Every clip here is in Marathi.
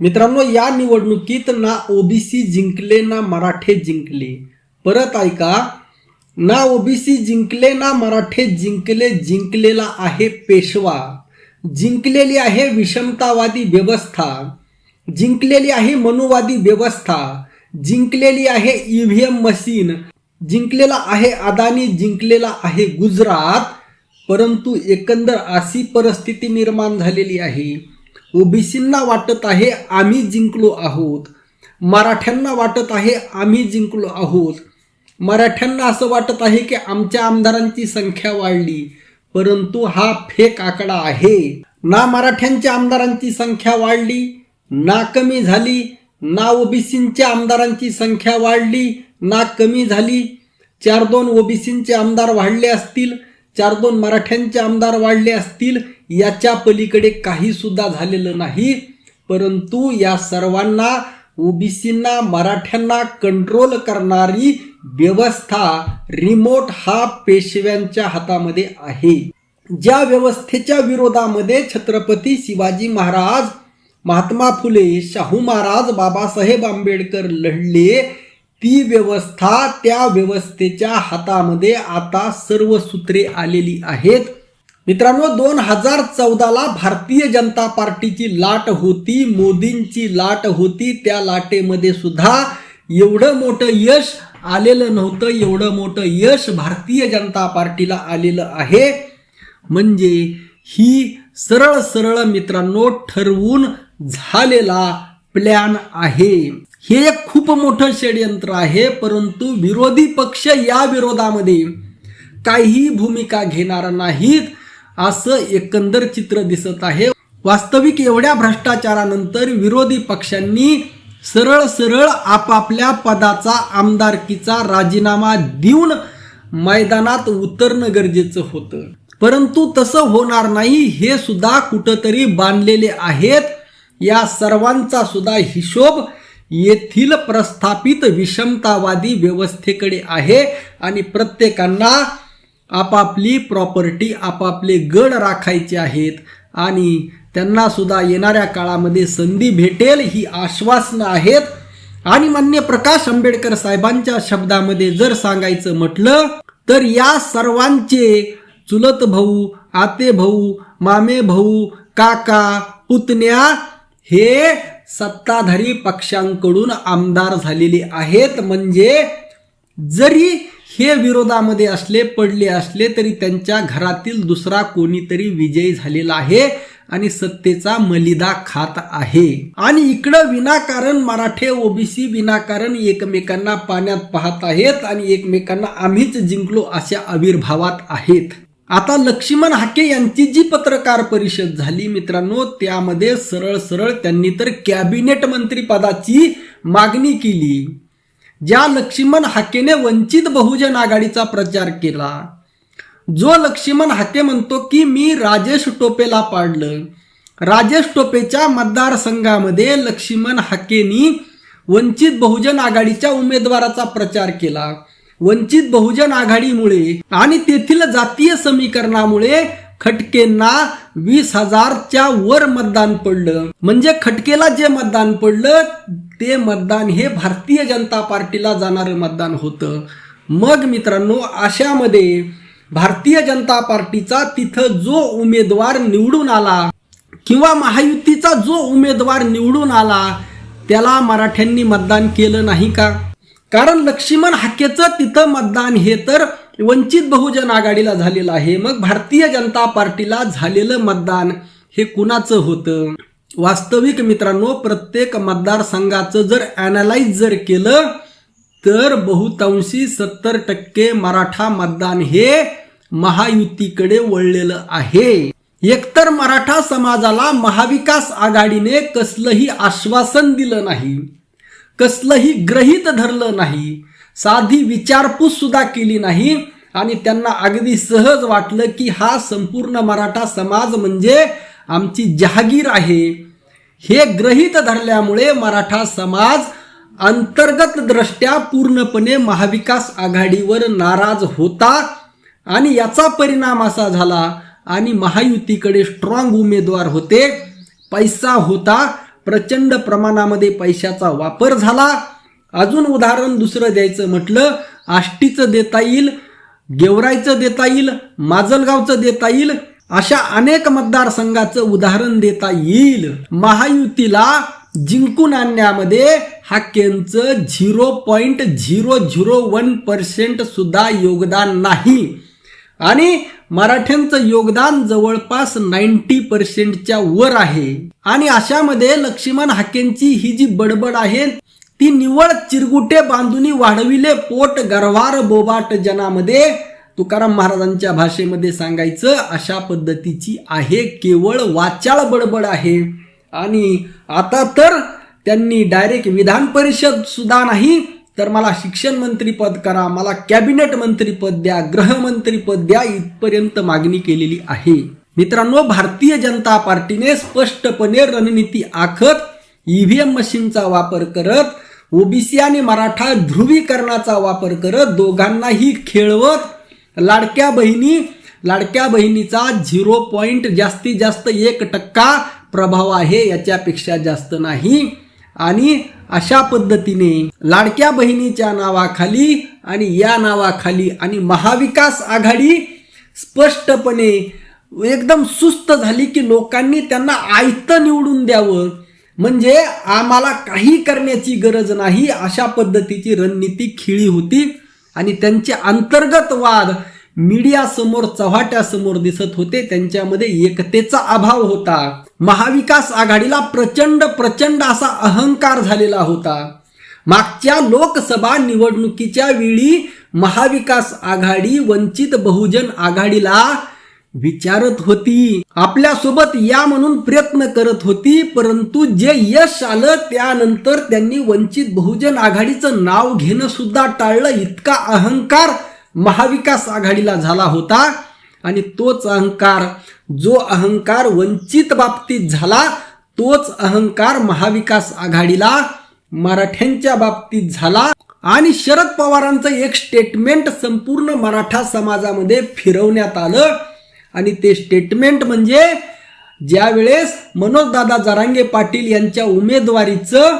मित्रांनो या निवडणुकीत ना ओबीसी जिंकले ना मराठे जिंकले. परत ऐका ना ओबीसी जिंकले ना मराठे जिंकले जिंकलेला आहे पेशवा. जिंकलेली आहे विषमतावादी व्यवस्था. जिंकलेली आहे मनुवादी व्यवस्था. जिंकलेली आहे ईव्हीएम मशीन. जिंकलेला आहे अदानी जिंकलेला आहे गुजरात. परंतु एकंदर अशी परिस्थिती निर्माण झालेली आहे. ओबीसींना वाटत आहे आम्ही जिंकलो आहोत. मराठ्यांना वाटत आहे आम्ही जिंकलो आहोत. मराठ्यांना असं वाटत आहे की आमच्या आमदारांची संख्या वाढली परंतु हा फेक आकडा आहे. ना मराठ्यांच्या आमदारांची संख्या वाढली ना कमी झाली ना ओबीसींच्या आमदारांची संख्या वाढली ना कमी झाली. चार दोन ओबीसींचे आमदार वाढले असतील चार दोन मराठ्यांचे आमदार वाढले असतील याच्या पलीकडे काही सुद्धा झालेलं नाही. परंतु या सर्वांना ओबीसींना मराठ्यांना कंट्रोल करणारी व्यवस्था रिमोट हा पेशव्यांच्या हातामध्ये आहे. ज्या व्यवस्थेच्या विरोधामध्ये छत्रपती शिवाजी महाराज महात्मा फुले शाहू महाराज बाबासाहेब आंबेडकर लढले ती व्यवस्था त्या व्यवस्थेच्या हातामध्ये आता सर्व सूत्रे आलेली आहेत. मित्रांनो दोन हजार चौदाला भारतीय जनता पार्टीची लाट होती मोदींची लाट होती. त्या लाटेमध्ये सुद्धा एवढं मोठं यश आलेलं नव्हतं एवढं मोठं यश भारतीय जनता पार्टीला आलेलं आहे. म्हणजे ही सरळ सरळ मित्रांनो ठरवून झालेला प्लॅन आहे. हे एक खूप मोठं षडयंत्र आहे परंतु विरोधी पक्ष या विरोधामध्ये काही भूमिका घेणार नाहीत असं एकंदर चित्र दिसत आहे. वास्तविक एवढ्या भ्रष्टाचारानंतर विरोधी पक्षांनी सरळ सरळ आपापल्या पदाचा आमदारकीचा राजीनामा देऊन मैदानात उतरणं गरजेचं होतं. परंतु तसं होणार नाही हे सुद्धा कुठंतरी बांधलेले आहेत. या सर्वांचा सुद्धा हिशोब येथील प्रस्थापित विषमतावादी व्यवस्थेकडे आहे आणि प्रत्येकांना आपापली प्रॉपर्टी आपापले गड राखायचे आहेत. आणि त्यांना सुद्धा येणाऱ्या काळामध्ये संधी भेटेल ही आश्वासनं आहेत. आणि मान्य प्रकाश आंबेडकर साहेबांच्या शब्दामध्ये जर सांगायचं म्हटलं तर या सर्वांचे चुलत भाऊ आते भाऊ मामे भाऊ काका पुतण्या हे सत्ताधारी पक्षांकडून आमदार झालेले आहेत. म्हणजे जरी हे विरोधामध्ये असले पडले असले तरी त्यांच्या घरातील दुसरा कोणीतरी विजयी झालेला आहे आणि सत्तेचा मलिदा खात आहे. आणि इकडं विनाकारण मराठे ओबीसी विनाकारण एकमेकांना पाण्यात पाहत आहेत आणि एकमेकांना आम्हीच जिंकलो अशा आविर्भावात आहेत. आता लक्ष्मण हाके यांची जी पत्रकार परिषद झाली मित्रांनो त्यामध्ये सरळ सरळ त्यांनी तर कॅबिनेट मंत्री पदाची मागणी केली. ज्या लक्ष्मण हाकेने वंचित बहुजन आघाडीचा प्रचार केला जो लक्ष्मण हाके म्हणतो की मी राजेश टोपेला पाडलं. राजेश टोपेच्या मतदारसंघामध्ये लक्ष्मण हाकेनी वंचित बहुजन आघाडीच्या उमेदवाराचा प्रचार केला. वंचित बहुजन आघाडीमुळे आणि तेथील जातीय समीकरणामुळे खटकेंना वीस हजारच्या वर मतदान पडलं. म्हणजे खटकेला जे मतदान पडलं ते मतदान हे भारतीय जनता पार्टीला जाणारं मतदान होतं. मग मित्रांनो अशामध्ये भारतीय जनता पार्टीचा तिथं जो उमेदवार निवडून आला किंवा महायुतीचा जो उमेदवार निवडून आला त्याला मराठ्यांनी मतदान केलं नाही का? कारण लक्ष्मण हाकेचं तिथं मतदान हे तर वंचित बहुजन आघाडीला झालेलं आहे. मग भारतीय जनता पार्टीला झालेलं मतदान हे कुणाचं होतं? वास्तविक मित्रांनो प्रत्येक मतदारसंघाचं जर अनालाइज जर केलं तर बहुतांशी सत्तर टक्के मराठा मतदान हे महायुतीकडे वळलेलं आहे. एकतर मराठा समाजाला महाविकास आघाडीने कसलंही आश्वासन दिलं नाही. कसलंही ग्रहित धरलं नाही साधी विचारपूस सुद्धा केली नाही आणि त्यांना अगदी सहज वाटलं की हा संपूर्ण मराठा समाज म्हणजे आमची जहागीर आहे. हे ग्रहित धरल्यामुळे मराठा समाज अंतर्गत दृष्ट्या पूर्णपणे महाविकास आघाडीवर नाराज होता आणि याचा परिणाम असा झाला आणि महायुतीकडे स्ट्रॉंग उमेदवार होते पैसा होता प्रचंड प्रमाणामध्ये पैशाचा वापर झाला. अजून उदाहरण दुसरं द्यायचं म्हटलं आष्टीचं देता येईल गेवराईचं देता येईल माजलगावचं देता येईल अशा अनेक मतदारसंघाचं उदाहरण देता येईल. महायुतीला जिंकून आणण्यामध्ये हाकेंचं zero point zero zero one percent सुद्धा योगदान नाही. आणि मराठ्यांचं योगदान जवळपास नाईन्टी पर्सेंटच्या वर आहे. आणि अशामध्ये लक्ष्मण हाकेंची ही जी बडबड आहे ती निवळ चिरगुटे बांधुनी वाढविले पोट गरवार बोबाट जनामध्ये. तुकाराम महाराजांच्या भाषेमध्ये सांगायचं अशा पद्धतीची आहे केवळ वाचाळ बडबड आहे. आणि आता तर त्यांनी डायरेक्ट विधान परिषद सुद्धा नाही तर मला शिक्षण मंत्री पद करा मला कॅबिनेट मंत्री पद द्या गृहमंत्री पद द्या इथपर्यंत मागणी केलेली आहे. मित्रांनो भारतीय जनता पार्टीने स्पष्टपणे रणनीती आखत ईव्हीएम मशीनचा वापर करत ओबीसी आणि मराठा ध्रुवीकरणाचा वापर करत दोघांनाही खेळवत लाडक्या बहिणी लाडक्या बहिणीचा झिरो पॉईंट जास्तीत जास्त एक टक्का प्रभाव आहे याच्यापेक्षा जास्त नाही. आणि अशा पद्धतीने लाडक्या बहिणीच्या नावाखाली आणि या नावाखाली आणि महाविकास आघाडी स्पष्टपणे एकदम सुस्त झाली की लोकांनी त्यांना आयतं निवडून द्यावं. म्हणजे आम्हाला काही करण्याची गरज नाही अशा पद्धतीची रणनीती खिळी होती. आणि त्यांचे अंतर्गत वाद मीडियासमोर चव्हाट्यासमोर दिसत होते. त्यांच्यामध्ये एकतेचा अभाव होता. महाविकास आघाडीला प्रचंड प्रचंड असा अहंकार झालेला होता. मागच्या लोकसभा निवडणुकीच्या वेळी महाविकास आघाडी वंचित बहुजन आघाडीला विचारत होती. आपल्यासोबत या म्हणून प्रयत्न करत होती परंतु जे यश आलं त्यानंतर त्यांनी वंचित बहुजन आघाडीचं नाव घेणं सुद्धा टाळलं. इतका अहंकार महाविकास आघाडीला झाला होता. आणि तोच अहंकार जो अहंकार वंचित बाबतीत झाला तोच अहंकार महाविकास आघाडीला मराठ्यांच्या बाबतीत झाला आणि शरद पवारांचं एक स्टेटमेंट संपूर्ण मराठा समाजामध्ये फिरवण्यात आलं. आणि ते स्टेटमेंट म्हणजे ज्यावेळेस मनोजदादा जरांगे पाटील यांच्या उमेदवारीचं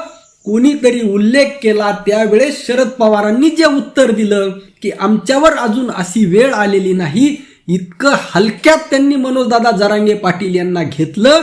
कोणीतरी उल्लेख केला त्यावेळेस शरद पवारांनी जे उत्तर दिलं की आमच्यावर अजून अशी वेळ आलेली नाही इतकं हलक्यात त्यांनी मनोजदादा जरांगे पाटील यांना घेतलं.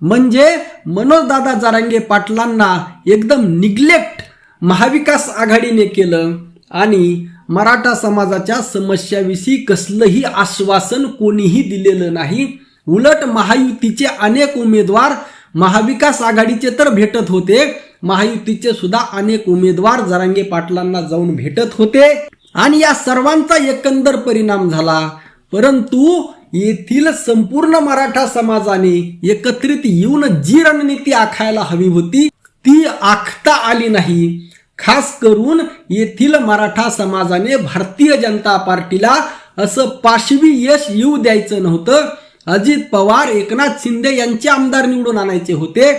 म्हणजे मनोजदादा जरांगे पाटलांना एकदम निग्लेक्ट महाविकास आघाडीने केलं. आणि मराठा समाजाच्या समस्याविषयी कसलंही आश्वासन कोणीही दिलेलं नाही. उलट महायुतीचे अनेक उमेदवार महाविकास आघाडीचे तर भेटत होते. महायुतीचे सुद्धा अनेक उमेदवार जरांगे पाटलांना जाऊन भेटत होते. आणि या सर्वांचा एकंदर परिणाम झाला. परंतु येथील संपूर्ण मराठा समाजाने एकत्रित येऊन जी रणनीती आखायला हवी होती ती आखता आली नाही. खास करून येथील मराठा समाजाने भारतीय जनता पार्टीला असं पाशवी यश येऊ द्यायचं नव्हतं. अजित पवार एकनाथ शिंदे यांचे आमदार निवडून आणायचे होते.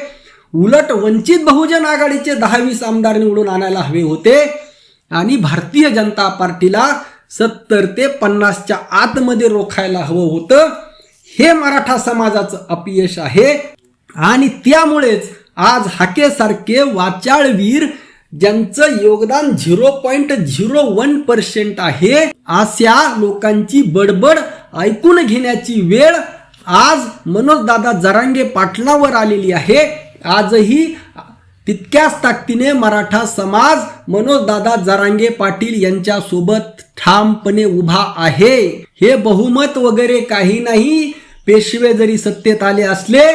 उलट वंचित बहुजन आघाडीचे दहावीस आमदार निवडून आणायला हवे होते. आणि भारतीय जनता पार्टीला सत्तर ते पन्नासच्या आतमध्ये रोखायला हवं होतं. हे मराठा समाजाचं अपयश आहे. आणि त्यामुळेच आज हाकेसारखे वाचाळवीर ज्यांचं योगदान zero point zero one percent आहे अशा लोकांची बडबड ऐकून घेण्याची वेळ आज मनोजदादा जरांगे पाटलावर आलेली आहे. आजही तितक्याच ताकदीने मराठा समाज मनोजदादा जरांगे पाटील यांच्या सोबत ठामपणे उभा आहे. हे बहुमत वगैरे काही नाही. पेशवे जरी सत्तेत आले असले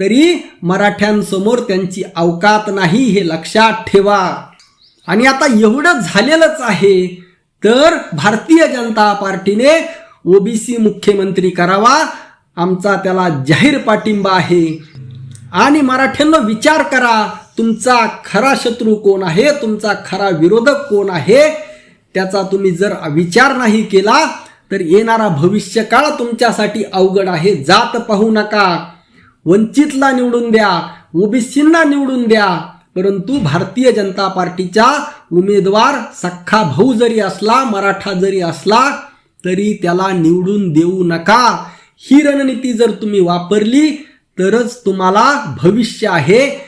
तरी मराठ्यांसमोर त्यांची अवकात नाही हे लक्षात ठेवा. आणि आता एवढं झालेलंच आहे तर भारतीय जनता पार्टीने ओबीसी मुख्यमंत्री करावा. आमचा त्याला जाहीर पाठिंबा आहे. आणि मराठ्यांना विचार करा तुमचा खरा शत्रू कोण आहे? तुमचा खरा विरोधक कोण आहे? त्याचा तुम्ही जर विचार नाही केला तर येणारा भविष्यकाळ तुमच्यासाठी अवघड आहे. जात पाहू नका. वंचितला निवडून द्या. ओबीसींना निवडून द्या. परंतु भारतीय जनता पार्टीचा उमेदवार सख्खा भाऊ जरी असला मराठा जरी असला तरी त्याला निवडून देऊ नका. ही रणनीती जर तुम्ही वापरली तरच तुम्हाला भविष्य आहे.